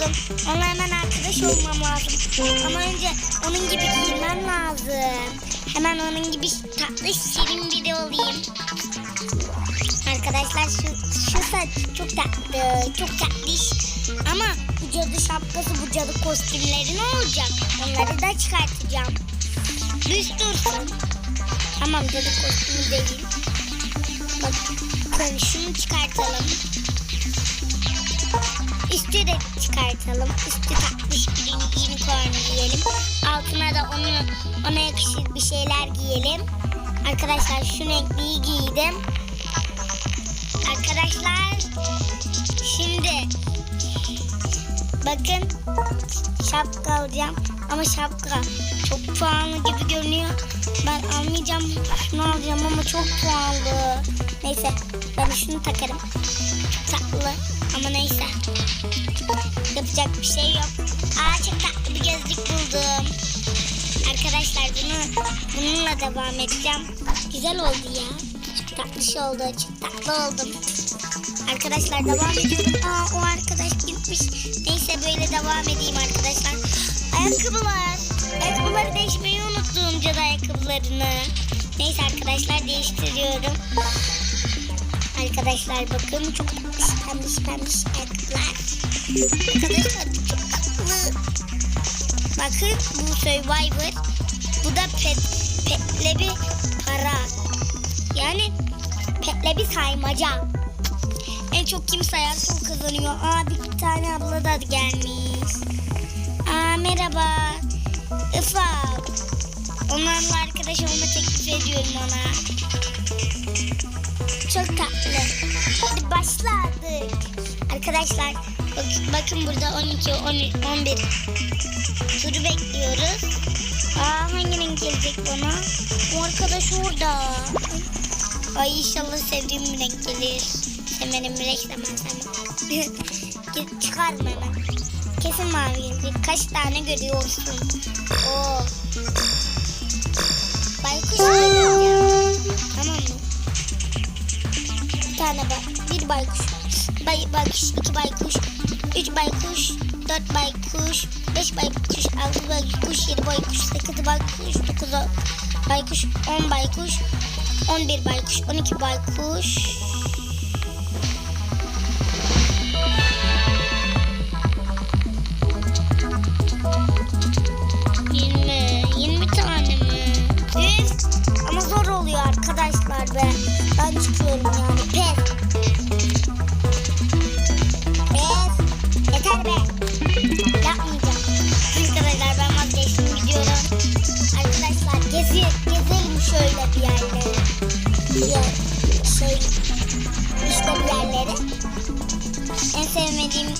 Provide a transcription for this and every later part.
buldum. Onunla hemen arkadaş olmam lazım. Ama önce onun gibi giyinmem lazım. Hemen onun gibi tatlı şirin biri olayım. Arkadaşlar şu, şu saç çok tatlı, çok tatlış. Ama bu cadı şapkası, bu cadı kostümleri ne olacak? Onları da çıkartacağım. Düz dursun. Tamam cadı kostümü değil. Bakın şunu çıkartalım. Üstü de çıkartalım. Üstü tatlış bir unicorn giyelim. Altına da onu, ona yakışır bir şeyler giyelim. Arkadaşlar şu renkliyi giydim. Arkadaşlar şimdi bakın şapka alacağım ama şapka çok pahalı gibi görünüyor. Ben almayacağım şunu alacağım ama çok pahalı. Neyse ben şunu takarım. Çok tatlı ama neyse. Yapacak bir şey yok. Aa çok tatlı bir gözlük buldum. Arkadaşlar bunu bununla devam edeceğim. Güzel oldu ya. Çok tatlış oldu. Çok tatlı oldum. Arkadaşlar devam edelim. Aa o arkadaş gitmiş. Neyse böyle devam edeyim arkadaşlar. Ayakkabılar. Ayakkabıları değişmeyi unuttum cadı ayakkabılarını. Neyse arkadaşlar değiştiriyorum. Arkadaşlar bakın çok tatlış pembiş pembiş ayakkabılar. Arkadaşlar çok tatlı. Bakın bu Survivor. Bu da pet, petle bir para. Yani petle bir saymaca. En çok kim sayarsa o kazanıyor. Aa bir tane abla da gelmiş. Aa merhaba. Ifa. Onlarla arkadaş olma teklif ediyorum ona. Çok tatlı. Hadi başladık. Arkadaşlar bak, bakın burada 12, 13, 11 turu bekliyoruz. Aa hangi renk gelecek bana? Bu arkadaş orada. Ay inşallah sevdiğim bir renk gelir. Sevmedim bir renk hemen hemen. Git hemen. Kesin mavi gelecek. Kaç tane görüyorsun? Oo. Baykuş geliyor. Tamam mı? Tane bay, bir baykuş. Bay, baykuş, iki baykuş, üç baykuş, dört baykuş, beş baykuş, altı baykuş, yedi baykuş, sekiz baykuş, dokuz baykuş, on baykuş, on bir baykuş, on iki baykuş. Arkadaşlar be. Ben çıkıyorum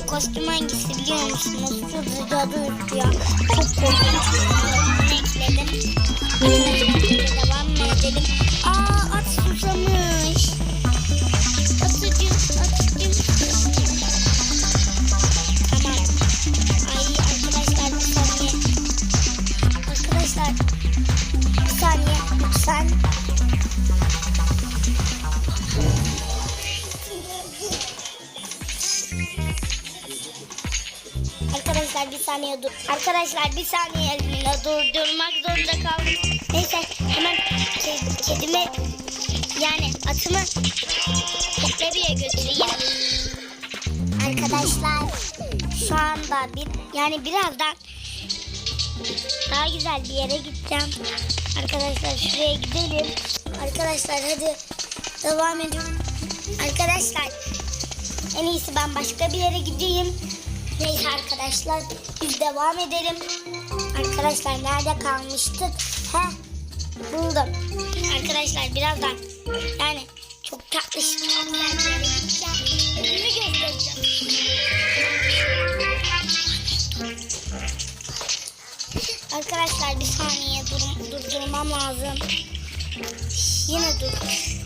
sevmediğim kostüm hangisi biliyor musunuz? Şu üstü ya. Çok korkunç. Arkadaşlar bir saniye dur. Arkadaşlar bir saniye elimle durdurmak zorunda kaldım. Neyse hemen ke- kedimi yani atımı Petlebi'ye götüreyim. Arkadaşlar şu anda bir yani birazdan daha güzel bir yere gideceğim. Arkadaşlar şuraya gidelim. Arkadaşlar hadi devam edelim. Arkadaşlar en iyisi ben başka bir yere gideyim. Neyse arkadaşlar biz devam edelim. Arkadaşlar nerede kalmıştık? He buldum. Arkadaşlar birazdan yani çok tatlı. Önümü göstereceğim. Arkadaşlar bir saniye dur, durdurmam lazım. Yine dur.